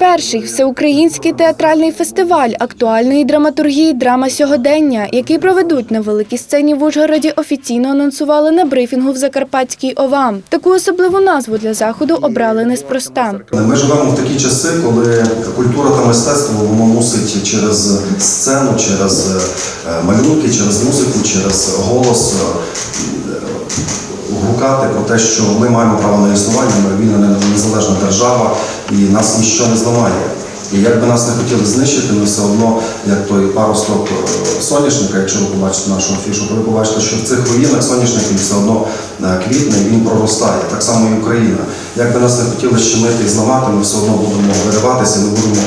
Перший всеукраїнський театральний фестиваль актуальної драматургії Драма сьогодення, який проведуть на великій сцені в Ужгороді, офіційно анонсували на брифінгу в Закарпатській ОВА. Таку особливу назву для заходу обрали неспроста. Ми живемо в такі часи, коли культура та мистецтво воно мусить через сцену, через е, малюнки, через музику, через голос е, гукати про те, що ми маємо право на існування, ми вільна не- незалежна держава і нас ніщо не зламає. І як би нас не хотіли знищити, ми все одно, як той паросток е, соняшника, якщо ви побачите нашу афішу, то ви побачите, що в цих руїнах соняшник він все одно е, квітне, він проростає. Так само і Україна. Як би нас не хотіли щемити і зламати, ми все одно будемо вириватися, ми будемо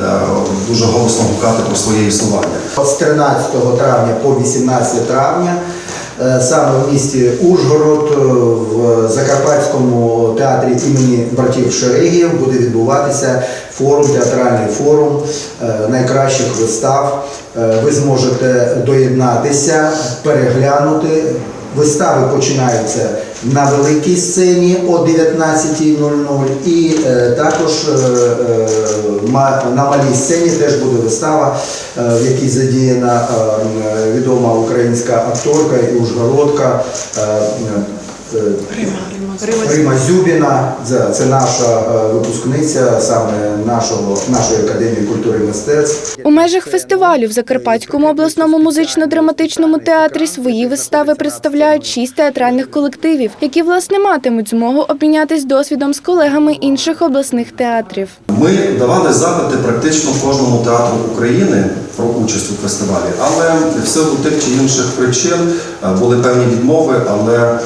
е, дуже голосно гукати про своє існування. З 13 травня по 18 травня саме в місті Ужгород театрі імені братів Шерегів буде відбуватися форум, театральний форум е, найкращих вистав. Е, Ви зможете доєднатися, переглянути. Вистави починаються на великій сцені о 19.00 і е, також на малій сцені теж буде вистава, в якій задіяна відома українська акторка і ужгородка е, Рима Зюбіна. Це, це наша е, випускниця саме нашого, нашої академії культури і мистецтв. У межах фестивалю в Закарпатському обласному музично-драматичному театрі свої вистави представляють шість театральних колективів, які власне матимуть змогу обмінятись досвідом з колегами інших обласних театрів. Ми давали запити практично кожному театру України про участь у фестивалі, але в силу тих чи інших причин е, були певні відмови, але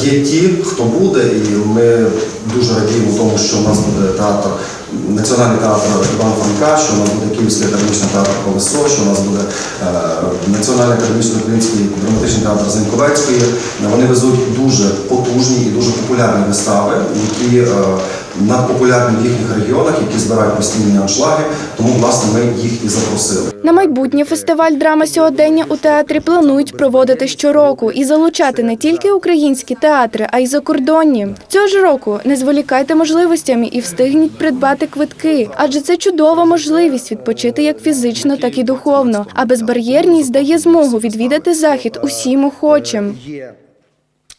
є ті, хто буде, і ми дуже радіємо тому, що у нас буде театр. Національний театр Івана Франка, що у нас буде Київський академічний театр Колесо, що у нас буде е, Національний академічний український драматичний театр Зеньковецької. Вони везуть дуже потужні і дуже популярні вистави, які е, надпопулярні в їхніх регіонах, які збирають постійні аншлаги. Тому власне ми їх і запросили. На майбутнє фестиваль драма сьогодення у театрі планують проводити щороку і залучати не тільки українські театри, а й закордонні. Цього ж року не зволікайте можливостями і встигніть придбати квитки, адже це чудова можливість відпочити як фізично, так і духовно. А безбар'єрність дає змогу відвідати захід усім охочим.